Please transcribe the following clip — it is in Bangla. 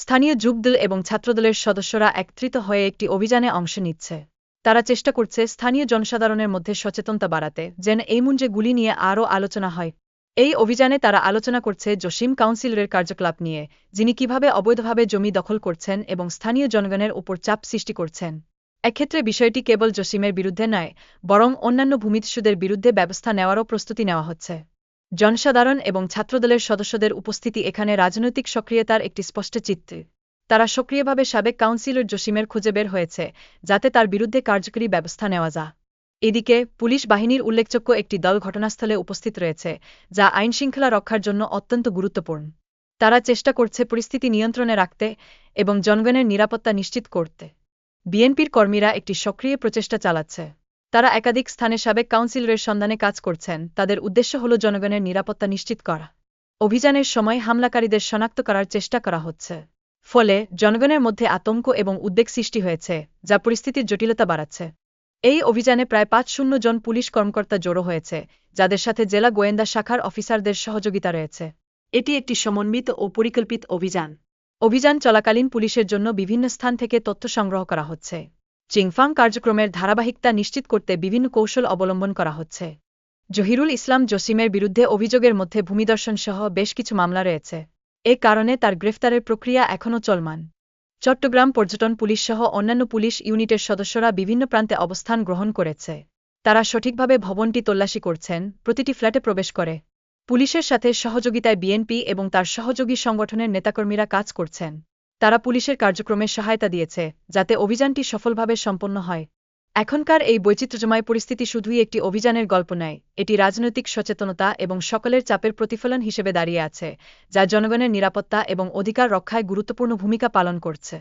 স্থানীয় যুবদল এবং ছাত্রদলের সদস্যরা একত্রিত হয়ে একটি অভিযানে অংশ নিচ্ছে। তারা চেষ্টা করছে স্থানীয় জনসাধারণের মধ্যে সচেতনতা বাড়াতে, যেন এই মুঞ্জে গুলি নিয়ে আরও আলোচনা হয়। এই অভিযানে তারা আলোচনা করছে জসিম কাউন্সিলরের কার্যকলাপ নিয়ে, যিনি কীভাবে অবৈধভাবে জমি দখল করছেন এবং স্থানীয় জনগণের উপর চাপ সৃষ্টি করছেন। এক্ষেত্রে বিষয়টি কেবল জসিমের বিরুদ্ধে নয়, বরং অন্যান্য ভূমিদস্যুদের বিরুদ্ধে ব্যবস্থা নেওয়ারও প্রস্তুতি নেওয়া হচ্ছে। জনসাধারণ এবং ছাত্রদলের সদস্যদের উপস্থিতি এখানে রাজনৈতিক সক্রিয়তার একটি স্পষ্ট চিত্র। তারা সক্রিয়ভাবে সাবেক কাউন্সিলর জসিমের খুঁজে বের হয়েছে, যাতে তার বিরুদ্ধে কার্যকরী ব্যবস্থা নেওয়া যা। এদিকে, পুলিশ বাহিনীর উল্লেখযোগ্য একটি দল ঘটনাস্থলে উপস্থিত রয়েছে, যা আইনশৃঙ্খলা রক্ষার জন্য অত্যন্ত গুরুত্বপূর্ণ। তারা চেষ্টা করছে পরিস্থিতি নিয়ন্ত্রণে রাখতে এবং জনগণের নিরাপত্তা নিশ্চিত করতে। বিএনপির কর্মীরা একটি সক্রিয় প্রচেষ্টা চালাচ্ছে। তারা একাধিক স্থানে সাবেক কাউন্সিলরের সন্ধানে কাজ করছেন। তাদের উদ্দেশ্য হল জনগণের নিরাপত্তা নিশ্চিত করা। অভিযানের সময় হামলাকারীদের শনাক্ত করার চেষ্টা করা হচ্ছে। ফলে জনগণের মধ্যে আতঙ্ক এবং উদ্বেগ সৃষ্টি হয়েছে, যা পরিস্থিতির জটিলতা বাড়াচ্ছে। এই অভিযানে প্রায় পাঁচ শূন্য জন পুলিশ কর্মকর্তা জড়ো হয়েছে, যাদের সাথে জেলা গোয়েন্দা শাখার অফিসারদের সহযোগিতা রয়েছে। এটি একটি সমন্বিত ও পরিকল্পিত অভিযান। অভিযান চলাকালীন পুলিশের জন্য বিভিন্ন স্থান থেকে তথ্য সংগ্রহ করা হচ্ছে। চিংফাং কার্যক্রমের ধারাবাহিকতা নিশ্চিত করতে বিভিন্ন কৌশল অবলম্বন করা হচ্ছে। জহিরুল ইসলাম জসিমের বিরুদ্ধে অভিযোগের মধ্যে ভূমিদর্শন সহ বেশ কিছু মামলা রয়েছে। এ কারণে তার গ্রেফতারের প্রক্রিয়া এখনও চলমান। চট্টগ্রাম পর্যটন পুলিশ সহ অন্যান্য পুলিশ ইউনিটের সদস্যরা বিভিন্ন প্রান্তে অবস্থান গ্রহণ করেছে। তারা সঠিকভাবে ভবনটি তল্লাশি করছেন, প্রতিটি ফ্ল্যাটে প্রবেশ করে। পুলিশের সাথে সহযোগিতায় বিএনপি এবং তার সহযোগী সংগঠনের নেতাকর্মীরা কাজ করছেন। তারা পুলিশের কার্যক্রমে সহায়তা দিয়েছে, যাতে অভিযানটি সফলভাবে সম্পন্ন হয়। এখনকার এই বৈচিত্র্যময় পরিস্থিতি শুধুই একটি অভিযানের গল্প নয়, এটি রাজনৈতিক সচেতনতা এবং সকলের চাপের প্রতিফলন হিসেবে দাঁড়িয়ে আছে, যা জনগণের নিরাপত্তা এবং অধিকার রক্ষায় গুরুত্বপূর্ণ ভূমিকা পালন করছে।